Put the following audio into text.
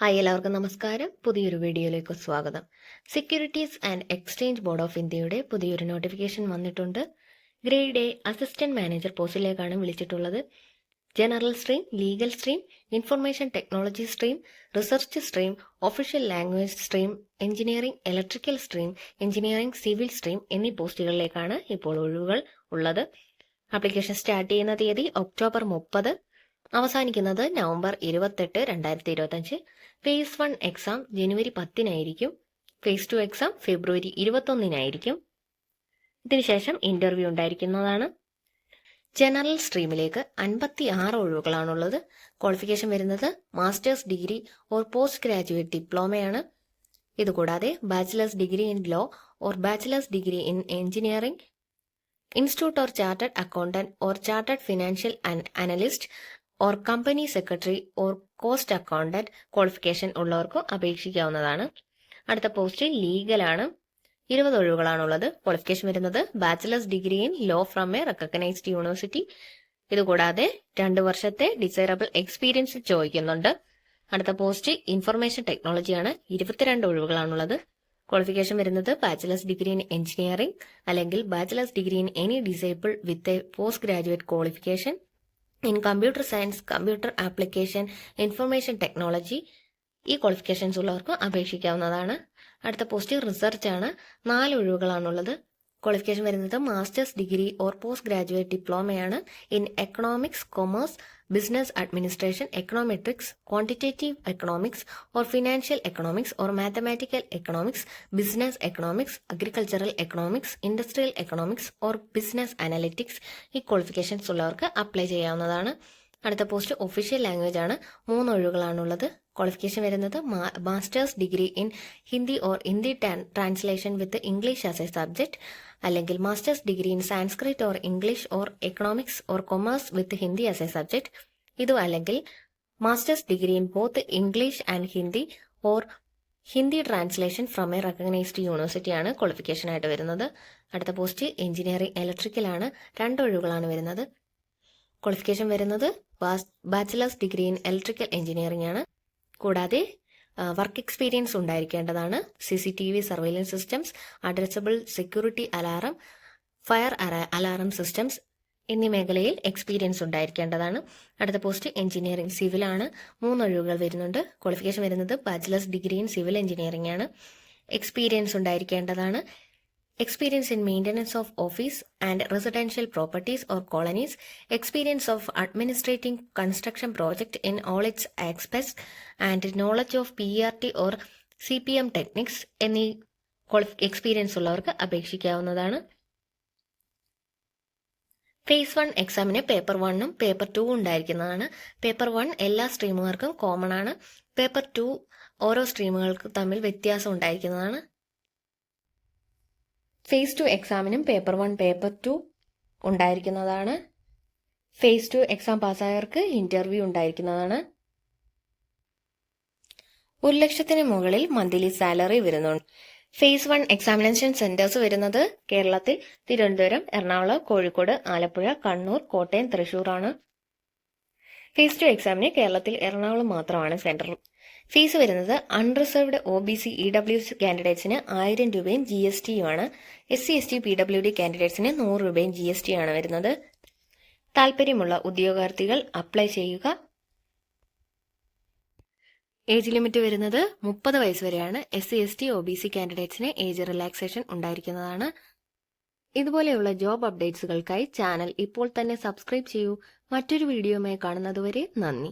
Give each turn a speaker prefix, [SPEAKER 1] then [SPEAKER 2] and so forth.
[SPEAKER 1] Hi എല്ലാവർക്കും നമസ്കാരം. പുതിയൊരു വീഡിയോയിലേക്ക് സ്വാഗതം. Securities and exchange board of ഇന്ത്യയുടെ പുതിയൊരു നോട്ടിഫിക്കേഷൻ വന്നിട്ടുണ്ട്. ഗ്രേഡ് എ അസിസ്റ്റന്റ് മാനേജർ പോസ്റ്റിലേക്കാണ് വിളിച്ചിട്ടുള്ളത്. General stream legal stream information technology stream research stream official language stream engineering electrical stream engineering civil stream എന്നീ പോസ്റ്റുകളിലേക്കാണ് ഇപ്പോൾ ഒഴിവുകൾ ഉള്ളത്. അപ്ലിക്കേഷൻ സ്റ്റാർട്ട് ചെയ്യുന്ന തീയതി ഒക്ടോബർ മുപ്പത്. അവസാനിക്കുന്നത് നവംബർ ഇരുപത്തെട്ട് രണ്ടായിരത്തി ഇരുപത്തഞ്ച് ഫേസ് വൺ എക്സാം ജനുവരി പത്തിനായിരിക്കും. ഫേസ് ടു എക്സാം ഫെബ്രുവരി ഇരുപത്തൊന്നിനായിരിക്കും. ഇതിനുശേഷം ഇന്റർവ്യൂ ഉണ്ടായിരിക്കുന്നതാണ്. ജനറൽ സ്ട്രീമിലേക്ക് അൻപത്തി ആറ് ഒഴിവുകളാണുള്ളത്. ക്വാളിഫിക്കേഷൻ വരുന്നത് master's degree or post graduate ഡിപ്ലോമയാണ് ഇതുകൂടാതെ bachelor's degree in law or bachelor's degree in engineering institute or chartered accountant or chartered financial analyst or company secretary or cost accountant qualification ഉള്ളവർക്കും അപേക്ഷിക്കാവുന്നതാണ്. അടുത്ത post ലീഗലാണ് ഇരുപത് ഒഴിവുകളാണുള്ളത്. Qualification വരുന്നത് bachelor's degree in law from a recognised university ഇതുകൂടാതെ രണ്ട് വർഷത്തെ ഡിസൈറബിൾ എക്സ്പീരിയൻസ് ചോദിക്കുന്നുണ്ട്. അടുത്ത പോസ്റ്റ് ഇൻഫർമേഷൻ ടെക്നോളജിയാണ് ഇരുപത്തിരണ്ട് ഒഴിവുകളാണുള്ളത്. ക്വാളിഫിക്കേഷൻ വരുന്നത് ബാച്ചിലേഴ്സ് ഡിഗ്രി ഇൻ എഞ്ചിനീയറിംഗ് അല്ലെങ്കിൽ bachelor's degree in any disable with a post graduate qualification in computer science computer application information technology ഈ ക്വാളിഫിക്കേഷൻസ് ഉള്ളവർക്ക് അപേക്ഷിക്കാവുന്നതാണ്. അടുത്ത പോസ്റ്റ് റിസർച്ച് ആണ്. നാല് ഒഴിവുകളാണുള്ളത്. ക്വാളിഫിക്കേഷൻ വരുന്നത് master's degree or post graduate ഡിപ്ലോമയാണ് in economics commerce business administration econometrics quantitative economics or financial economics or mathematical economics business economics agricultural economics industrial economics or business analytics ഈ qualifications ഉള്ളവർക്ക് apply ചെയ്യാവുന്നതാണ്. അടുത്ത post official language ആണ്. മൂന്ന് ഒഴിവുകളാണുള്ളത്. Qualification വരുന്നത് master's degree in Hindi or Hindi translation with English as a subject അല്ലെങ്കിൽ master's degree in Sanskrit or English or economics or commerce with Hindi as a subject ഇതും അല്ലെങ്കിൽ master's degree in both English and Hindi or Hindi translation from a recognised university ആണ് qualification ആയിട്ട് വരുന്നത്. അടുത്ത post engineering ഇലക്ട്രിക്കലാണ് രണ്ട് ഒഴിവുകളാണ് വരുന്നത്. Qualification വരുന്നത് bachelor's degree in electrical engineering ആണ്. കൂടാതെ work experience ഉണ്ടായിരിക്കേണ്ടതാണ്. C C T V surveillance systems addressable security alarm fire alarm systems എന്നീ മേഖലയിൽ എക്സ്പീരിയൻസ് ഉണ്ടായിരിക്കേണ്ടതാണ്. അടുത്ത പോസ്റ്റ് എഞ്ചിനീയറിംഗ് സിവിലാണ് മൂന്ന് ഒഴിവുകൾ വരുന്നുണ്ട്. ക്വാളിഫിക്കേഷൻ വരുന്നത് bachelor's degree in civil engineering ആണ്. എക്സ്പീരിയൻസ് ഉണ്ടായിരിക്കേണ്ടതാണ്. Experience in maintenance of office and residential properties or colonies, experience of administrating construction project in all its aspects, and knowledge of PERT or CPM techniques എന്നീ experience ഉള്ളവർക്ക് അപേക്ഷിക്കാവുന്നതാണ് phase one എക്സാമിന് paper വണ്ണും paper two ഉണ്ടായിരിക്കുന്നതാണ് paper one എല്ലാ സ്ട്രീമുകാർക്കും common ആണ് paper two ഓരോ സ്ട്രീമുകൾക്ക് തമ്മിൽ വ്യത്യാസം ഉണ്ടായിരിക്കുന്നതാണ് ഫേസ് ടു എക്സാമിനും പേപ്പർ വൺ പേപ്പർ ടു ഉണ്ടായിരിക്കുന്നതാണ്. ഫേസ് ടു എക്സാം പാസ്സായവർക്ക് ഇന്റർവ്യൂ ഉണ്ടായിരിക്കുന്നതാണ്. ഒരു ലക്ഷത്തിന് മുകളിൽ മന്ത്ലി സാലറി വരുന്നുണ്ട്. ഫേസ് വൺ എക്സാമിനേഷൻ സെന്റേഴ്സ് വരുന്നത് കേരളത്തിൽ തിരുവനന്തപുരം എറണാകുളം കോഴിക്കോട് ആലപ്പുഴ കണ്ണൂർ കോട്ടയം തൃശൂർ ആണ്. ഫേസ് ടു എക്സാമിന് കേരളത്തിൽ എറണാകുളം മാത്രമാണ് സെന്റർ ഫീസ് വരുന്നത് unreserved O B C E W കാൻഡിഡേറ്റ്സിന് ആയിരം രൂപയും G S ടിയുമാണ് S C S T P W D കാൻഡിഡേറ്റ്സിന് നൂറ് രൂപയും ജി എസ് ടി ആണ് വരുന്നത്. താല്പര്യമുള്ള ഉദ്യോഗാർത്ഥികൾ അപ്ലൈ ചെയ്യുക. ഏജ് ലിമിറ്റ് വരുന്നത് മുപ്പത് വയസ്സ് വരെയാണ്. S C S T O B C കാൻഡിഡേറ്റ്സിന് age relaxation ഉണ്ടായിരിക്കുന്നതാണ്. ഇതുപോലെയുള്ള ജോബ് അപ്ഡേറ്റ്സുകൾക്കായി ചാനൽ ഇപ്പോൾ തന്നെ സബ്സ്ക്രൈബ് ചെയ്യൂ. മറ്റൊരു വീഡിയോയുമായി കാണുന്നതുവരെ നന്ദി.